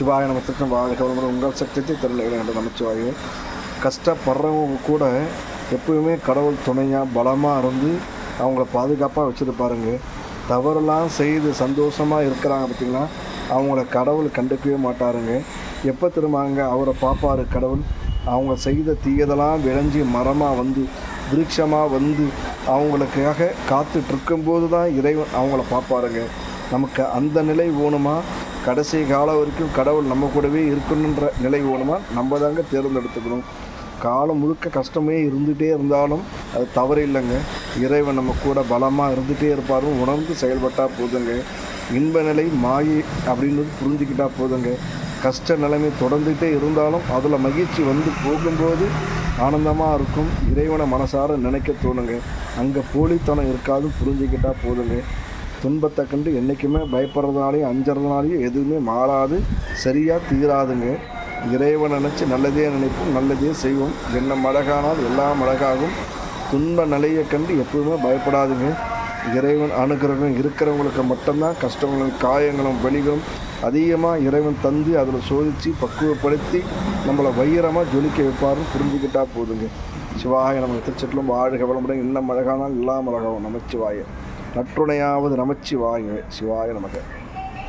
நமச்சிவாய நமத்திற்கும் வாழ்க வளமுடன். உங்கள் சக்தியை தெரியல என்ற நமச்சிவாயே. கஷ்டப்படுறவங்க கூட எப்பயுமே கடவுள் துணையாக பலமாக இருந்து அவங்கள பாதுகாப்பாக வச்சுருப்பாருங்க தவறெல்லாம் செய்து சந்தோஷமாக இருக்கிறாங்க பார்த்திங்கன்னா அவங்கள கடவுள் கண்டுக்கவே மாட்டாருங்க. எப்போ திரும்பாங்க அவரை பார்ப்பாரு கடவுள். அவங்க செய்த தீயதெல்லாம் விளைஞ்சி மரமாக வந்து விருட்சமாக வந்து அவங்களுக்காக காத்துட்ருக்கும்போது தான் இறைவன் அவங்கள பார்ப்பாருங்க. நமக்கு அந்த நிலை வேணுமா? கடைசி காலம் வரைக்கும் கடவுள் நம்ம கூடவே இருக்கணுன்ற நிலை மூலமாக நம்ம தாங்க தேர்ந்தெடுத்துக்கணும். காலம் முழுக்க கஷ்டமே இருந்துகிட்டே இருந்தாலும் அது தவறு இல்லைங்க. இறைவன் நம்ம கூட பலமாக இருந்துகிட்டே இருப்பாரும் உணர்ந்து செயல்பட்டால் போதுங்க. இன்ப நிலை மாயை அப்படின்றது புரிஞ்சுக்கிட்டால் போதுங்க. கஷ்ட நிலைமை தொடர்ந்துகிட்டே இருந்தாலும் அதில் மகிழ்ச்சி வந்து போகும்போது ஆனந்தமாக இருக்கும். இறைவனை மனசார நினைக்க தோணுங்க. அங்கே போலித்தனம் இருக்காது புரிஞ்சுக்கிட்டால் போதுங்க. துன்பத்தை கண்டு என்றைக்குமே பயப்படுறதுனாலையும் அஞ்சறதுனாலையும் எதுவுமே மாறாது சரியாக தீராதுங்க. இறைவன் நினச்சி நல்லதே நினைப்போம் நல்லதே செய்வோம். என்ன மழகானால் எல்லாம் அழகாகும் துன்ப நிலையை கண்டு எப்பவுமே பயப்படாதுங்க. இறைவன் அனுகிரகம் இருக்கிறவங்களுக்கு மட்டும்தான் கஷ்டங்களும் காயங்களும் வலிகளும் அதிகமாக இறைவன் தந்து அதில் சோதித்து பக்குவப்படுத்தி நம்மளை வைரமாக ஜொலிக்க வைப்பாருன்னு புரிஞ்சுக்கிட்டா போதுங்க. சிவாய நம்ம திருச்சட்டிலும் வாழ்க வளமுடன். இன்னும் அழகானால் எல்லாம் அழகாகும் நமச்சிவாய. நற்றுணையாவது நமச்சிவாய சிவாய நமக்கு